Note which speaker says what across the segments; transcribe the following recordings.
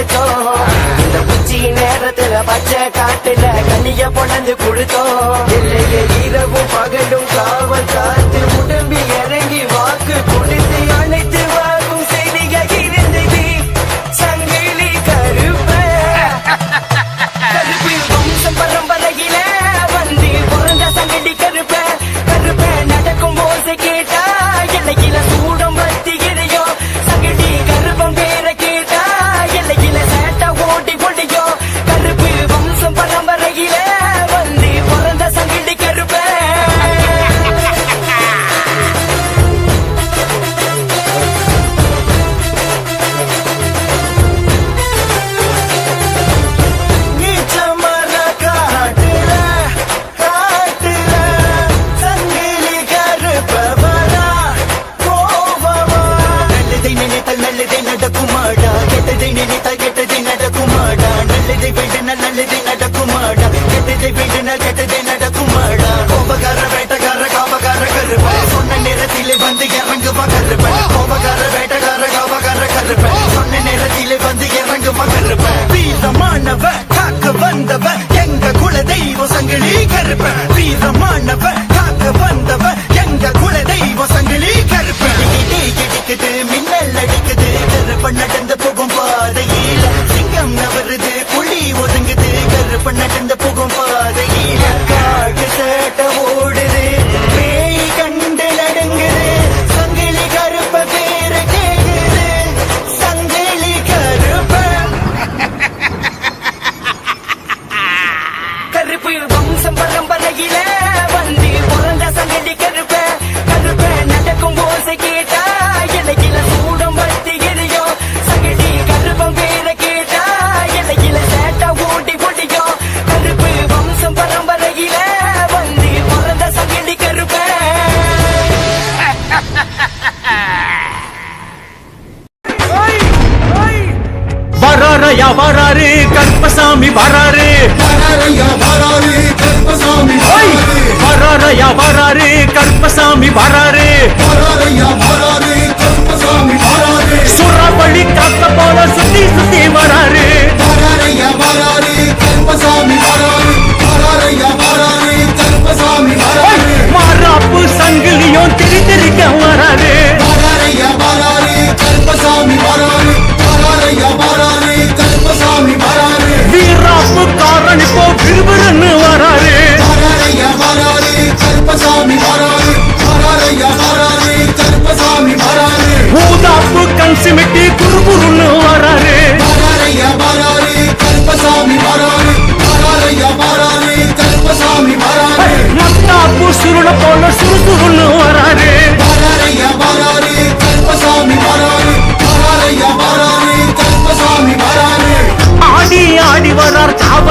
Speaker 1: எடுத்தோம் இந்த உச்சி நேரத்துல பச்சை காட்டுல கண்ணிய பொழந்து கொடுத்தோம். விடுதை விடுன கெட்டதை நடக்கும் மழா கோபக்கார வேட்டக்கார காபக்கார கருப்பன் சொன்ன நேரத்திலே வந்து இறங்குமா கருப்பன் கோபக்கார வேட்டக்கார காபக்கார கருப்பன் சொன்ன நேரத்திலே வந்து இறங்குமா கருப்பன் வீரமானவ காக்க வந்தவ எங்க குல தெய்வ சங்கிலி கருப்பன் வீரமானவ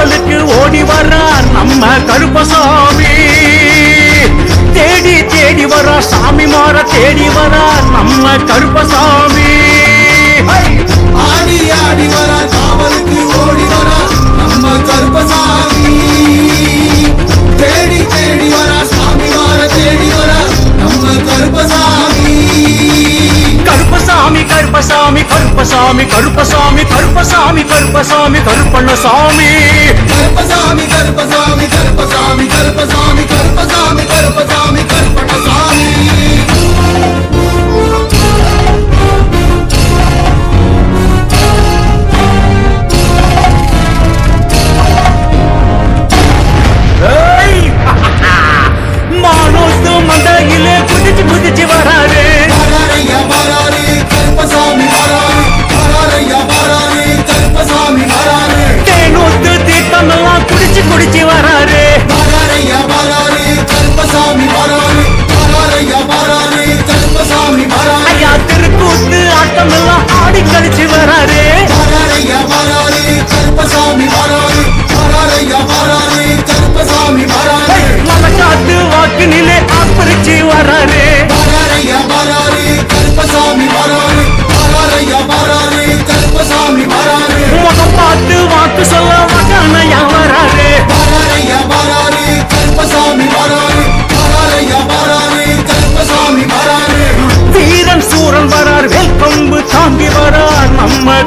Speaker 2: காவலுக்கு ஓடி வர்றார் நம்ம கருப்பசாமி. தேடி தேடி வரா சாமி மாற தேடி வரா நம்ம கருப்பசாமி.
Speaker 3: ஆடி ஆடி வரா காவலுக்கு ஓடி வரா நம்ம கருப்பசாமி. தேடி தேடி வரா சாமி மாற தேடி வரா நம்ம கருப்பசாமி.
Speaker 2: கருப்பசாமி கருப்பசாமி கருப்பசாமி கருப்பசாமி கருப்பசாமி கருப்பசாமி கருப்பண்ண சாமி గర్భస్వామి గర్భస్వామి గర్భస్వామి
Speaker 3: గర్భస్వామి గర్భస్వామి.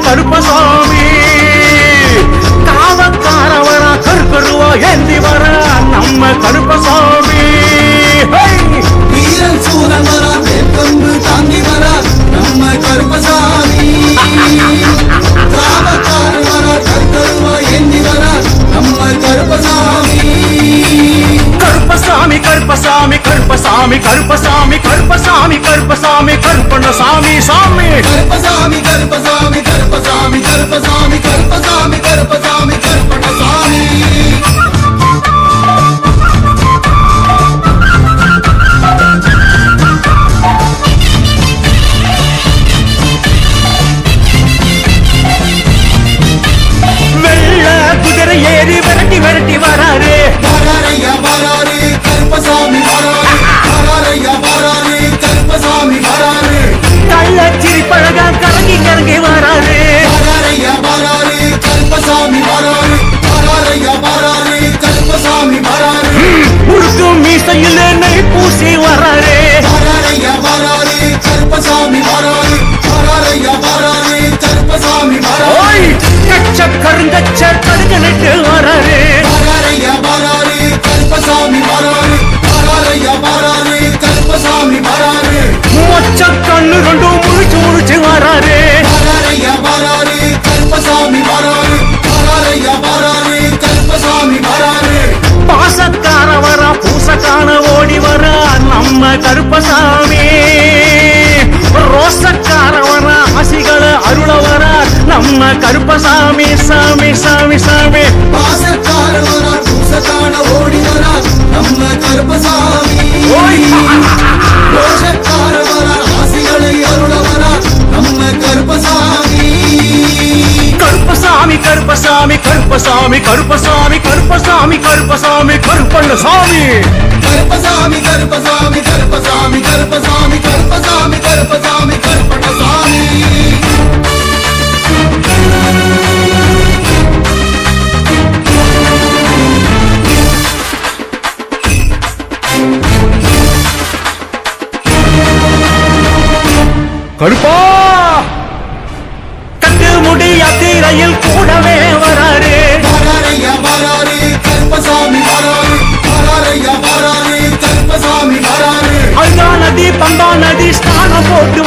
Speaker 3: கருப்பசாமி.
Speaker 2: காவக்காரவனா கருப்பருவா ஏந்தி வர நம்ம கருப்ப பூசி வராரு.
Speaker 3: வராரையா வராரு கருப்பசாமி வராரு. வராரையா வராரு கருப்பசாமி வராரு.
Speaker 2: கச்ச கருங்கச்ச கடுகனிட்டு வராரு.
Speaker 3: கருப்பசாமி
Speaker 2: சாமி சாமி சாமி
Speaker 3: ஓடி வரா நம்ம கருப்பசாமி ஆசிகளை அருள வரா நம்ம கருப்பசாமி
Speaker 2: கருப்பசாமி கருப்பசாமி கருப்பசாமி கருப்பசாமி கருப்பசாமி கருப்பசாமி கருப்பண்ணசாமி
Speaker 3: கருப்பசாமி கருப்பசாமி கருப்பசாமி கருப்பசாமி கருப்பசாமி கருப்பசாமி கருப்பணசாமி
Speaker 2: கருப்பா கட்டு முடி யாத்திரையில் கூடவே வராரு.
Speaker 3: வராரையா வராரு கருப்பசாமி வராரு. வராரையா வராரு கருப்பசாமி வராரு.
Speaker 2: அல்கா நதி பம்பா நதி ஸ்நானம் போட்டு